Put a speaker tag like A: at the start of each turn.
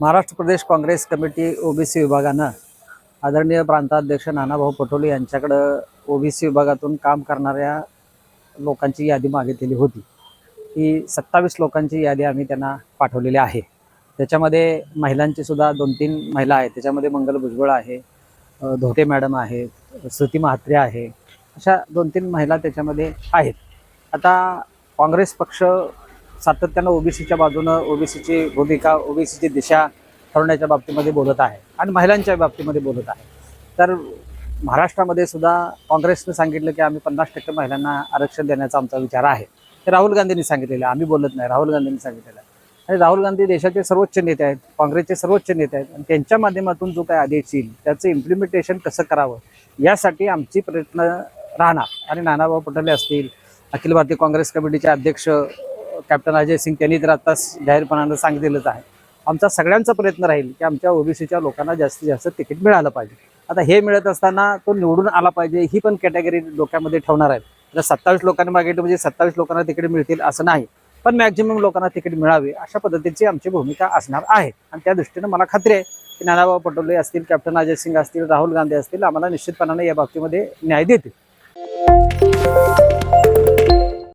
A: महाराष्ट्र प्रदेश Congress committee OBC विभागानं आदरणीय प्रांताध्यक्ष नानाभाऊ पटोले यांच्याकडं ओबीसी विभागातून काम करणाऱ्या लोकांची यादी मागितलेली होती. ही सत्तावीस लोकांची यादी आम्ही त्यांना पाठवलेली आहे. त्याच्यामध्ये महिलांची सुद्धा दोन तीन महिला आहेत. त्याच्यामध्ये मंगल भुजबळ आहे धोटे मॅडम आहेत श्रुती म्हात्रे आहे. अशा दोन तीन महिला त्याच्यामध्ये आहेत. आता काँग्रेस पक्ष सातत्यानं ओबीसीच्या बाजूनं ओबीसीची भूमिका ओबीसीची दिशा ठरवण्याच्या बाबतीमध्ये बोलत आहे आणि महिलांच्या बाबतीमध्ये बोलत आहे. तर महाराष्ट्रामध्ये सुद्धा काँग्रेसनं सांगितलं की आम्ही पन्नास टक्के महिलांना आरक्षण देण्याचा आमचा विचार आहे. हे राहुल गांधींनी सांगितलेलं आम्ही बोलत नाही. राहुल गांधींनी सांगितलेलं आहे. आणि राहुल गांधी देशाचे सर्वोच्च नेते आहेत काँग्रेसचे सर्वोच्च नेते आहेत आणि त्यांच्या माध्यमातून जो काही आदेश येईल त्याचं इम्प्लिमेंटेशन कसं करावं यासाठी आमची प्रयत्न राहणार. आणि नानाभाऊ पटोले असतील अखिल भारतीय काँग्रेस कमिटीचे अध्यक्ष कॅप्टन अजय सिंग त्यांनी तर आता जाहीरपणानं सांगितलेलंच आहे. आमचा सगळ्यांचा प्रयत्न राहील की आमच्या ओबीसीच्या लोकांना जास्तीत जास्त तिकीट मिळालं पाहिजे. आता हे मिळत असताना तो निवडून आला पाहिजे ही पण कॅटेगरी डोक्यामध्ये ठेवणार आहे. जर सत्तावीस लोकांनी मागितलं म्हणजे सत्तावीस लोकांना तिकीट मिळतील असं नाही. पण मॅक्झिमम लोकांना तिकीट मिळावे अशा पद्धतीची आमची भूमिका असणार आहे. आणि त्या दृष्टीनं मला खात्री आहे की नानाबाबा पटोले असतील कॅप्टन अजय सिंग असतील राहुल गांधी असतील आम्हाला निश्चितपणाने या बाबतीमध्ये न्याय देतील.